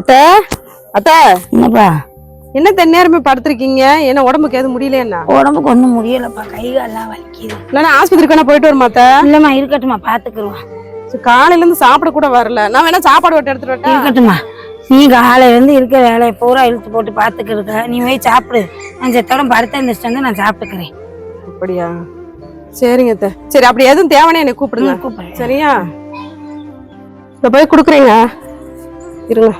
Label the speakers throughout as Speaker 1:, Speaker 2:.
Speaker 1: அத்தை அத்தை.
Speaker 2: என்னப்பா?
Speaker 1: என்ன தென்னேரமே படுத்திருக்கீங்க? என்ன உடம்புக்கு எதுவும் முடியலையா
Speaker 2: உடம்புக்கு ஒன்றும் முடியலப்பா. கை கால்லாம் வலிக்குது.
Speaker 1: இல்லைன்னா ஆஸ்பத்திரிக்கு வேணா போயிட்டு வருமா அத்தை?
Speaker 2: இல்லம்மா இருக்கட்டும்மா பாத்துக்கிருவோம்.
Speaker 1: காலையில இருந்து சாப்பிட கூட வரல. நான் வேணா சாப்பாடு விட்டு எடுத்துட்டு வரட்டா?
Speaker 2: இருக்கட்டும்மா. நீ காலையில இருந்து இருக்க வேலையை பூரா இழுத்து போட்டு பாத்துக்கிருக்க. நீ போய் சாப்பிடு. நான் செத்தோட படுத்த இருந்துச்சு வந்து நான் சாப்பிட்டுக்கிறேன்.
Speaker 1: அப்படியா? சரிங்க அத்தை. சரி அப்படி எதுவும் தேவைன்னா என்னை கூப்பிடுங்க.
Speaker 2: கூப்பிடுறேன்.
Speaker 1: சரியா? இந்த போய் கொடுக்குறீங்க. இருங்க.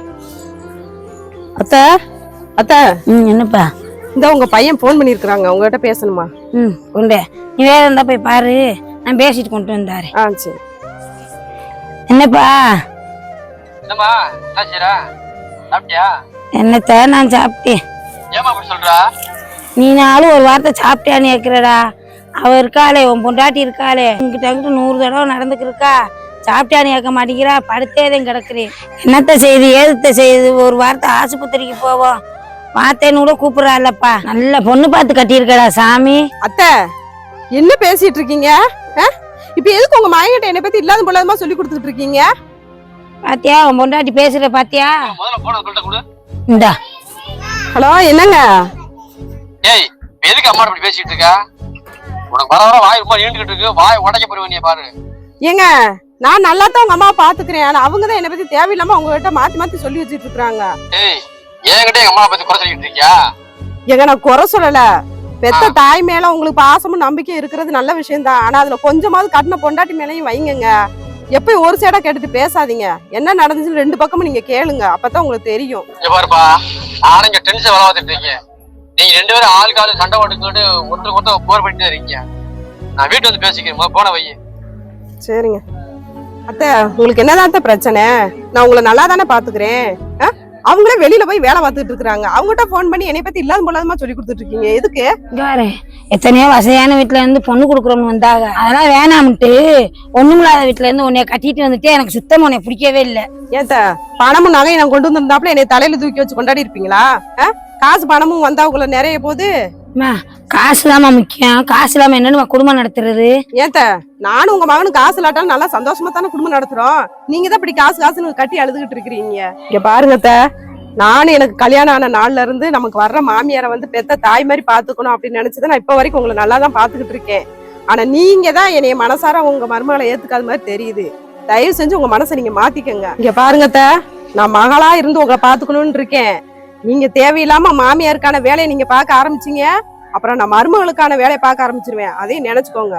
Speaker 1: அத்தை? அத்தை?
Speaker 2: ம் என்னப்பா?
Speaker 1: இந்த உங்க பையன் ஃபோன் பண்ணியிருக்கிறாங்க. உங்ககிட்ட பேசணுமா?
Speaker 2: ம் கொண்டே நீ வேற இருந்தா போய் பாரு. நான் பேசிட்டு கொண்டு வந்தாரு.
Speaker 1: ஆ சரி.
Speaker 2: என்னப்பா?
Speaker 3: என்னம்மா? என்ன செய்யற சாப்பிட்டியா?
Speaker 2: என்னத்த நான் சாப்பிட்டேன்.
Speaker 3: ஏமா அப்படி சொல்றா?
Speaker 2: நீ நாளும் ஒரு வார்த்தை சாப்பிட்டியான்னு கேட்கிறடா அவ இருக்காளே உன் பொண்டாட்டி இருக்காளே. இங்கிட்ட அங்கிட்ட நூறு தடவை நடந்துக்கிருக்கா. சாப்பிட்டியான்னு கேட்க மாட்டேங்கிறா படுத்தேதான் கிடக்குறேன். என்னத்த செய்யுது ஏதுத்த செய்யுது ஒரு வார்த்தை ஆஸ்பத்திரிக்கு போவோம் பார்த்தேன்னு கூட கூப்பிடுறாள்லப்பா நல்ல பொண்ணு பார்த்து கட்டியிருக்கடா சாமி.
Speaker 1: அத்தை என்ன பேசிட்டு இருக்கீங்க? ஆ? இப்ப எதுக்கு உங்க மாயங்கிட்ட என்னை பத்தி இல்லாத போலாதமா சொல்லி கொடுத்துட்டு இருக்கீங்க?
Speaker 2: பாத்தியா உன் பொண்டாட்டி பேசுற பாத்தியா? இந்தா.
Speaker 1: ஹலோ என்னங்க?
Speaker 3: ஏய் எதுக்கு அம்மா இப்படி பேசிட்டு இருக்கா? உனக்கு வர வர வாய் ரொம்ப நீண்டுகிட்டு இருக்கு. வாய் உடைக்க போடுவேன் நீ பாரு.
Speaker 1: ஏங்க நான் நல்லா தான் உங்க அம்மாவை பாத்துக்கிறேன் ஆனா அவங்க தான் என்னை பத்தி தேவையில்லாம உங்ககிட்ட மாத்தி மாத்தி சொல்லி வச்சிட்டு இருக்காங்க
Speaker 3: ஏய் என்கிட்ட எங்க அம்மா பத்தி குறை சொல்லிட்டு இருக்கியா?
Speaker 1: ஏங்க நான் குறை சொல்லல. பெத்த தாய் மேல உங்களுக்கு பாசமும் நம்பிக்கை இருக்கிறது நல்ல விஷயம் தான் ஆனா அதுல கொஞ்சமாவது கட்டின பொண்டாட்டி மேலயும் வைங்கங்க. எப்பயும் ஒரு சைடா கேட்டுட்டு பேசாதீங்க. என்ன நடந்துச்சுன்னு ரெண்டு பக்கமும் நீங்க கேளுங்க. அப்பதான் உங்களுக்கு தெரியும்.
Speaker 3: பாருப்பா நானும் இங்க டென்ஷன் இருக்கேன். நீங்க ரெண்டு பேரும் ஆளு சண்டை போட்டுக்கிட்டு ஒருத்தருக்கு ஒருத்தர் போர் பண்ணிட்டு இருக்கீங்க. நான் வீட்டு வந்து பேசிக்கிறேன். போன வை.
Speaker 1: சரிங்க. அத்தை உங்களுக்கு என்னதான் பிரச்சனை? நான் உங்களை நல்லா தானே பாத்துக்கிறேன்? அவங்களே வெளியில போய் வேலை பார்த்துட்டு இருக்காங்க. அவங்ககிட்ட ஃபோன் பண்ணி என்னை பத்தி இல்லாத போலாதமா சொல்லி கொடுத்துட்டு இருக்கீங்க. எதுக்கு?
Speaker 2: பாரு எத்தனையோ வசதியான வீட்டுல இருந்து பொண்ணு கொடுக்குறோம்னு வந்தாங்க. அதெல்லாம் வேணாம்ட்டு ஒண்ணுமில்லாத வீட்டுல இருந்து உன்னைய கட்டிட்டு வந்துட்டு எனக்கு சுத்தமா உன்னை பிடிக்கவே இல்லை.
Speaker 1: ஏத்த பணமும் நகையும் நான் கொண்டு வந்திருந்தாப்புல என்னை தலையில தூக்கி வச்சு கொண்டாடி இருப்பீங்களா? காசு பணமும் வந்தா உங்களை நிறைய
Speaker 2: அம்மா காசு இல்லாம முக்கியம். காசு இல்லாம என்னன்னு குடும்பம் நடத்துறது?
Speaker 1: ஏத்த நானும் உங்க மகனுக்கு காசு இல்லாட்டாலும் நல்லா சந்தோஷமா தானே குடும்பம் நடத்துறோம். நீங்க தான் இப்படி காசு காசுன்னு கட்டி அழுதுகிட்டு இருக்கிறீங்க. இங்க பாருங்கத்த நானும் எனக்கு கல்யாணம் ஆன நாள்ல இருந்து நமக்கு வர்ற மாமியாரை வந்து பெத்த தாய் மாதிரி பாத்துக்கணும் அப்படின்னு நினைச்சுதான் நான் இப்ப வரைக்கும் உங்களை நல்லா தான் பாத்துக்கிட்டு இருக்கேன். ஆனா நீங்க தான் என்னைய மனசார உங்க மருமகளை ஏத்துக்காத மாதிரி தெரியுது. தயவு செஞ்சு உங்க மனசை நீங்க மாத்திக்கங்க. இங்க பாருங்கத்த நான் மகளா இருந்து உங்களை பாத்துக்கணும்னு இருக்கேன். நீங்க தேவையில்லாம மாமியாருக்கான வேலையை நீங்க பார்க்க ஆரம்பிச்சீங்க அப்புறம் நான் மருமகளுக்கான வேலையை பார்க்க ஆரம்பிச்சிருவேன். அதையும் நினைச்சுக்கோங்க.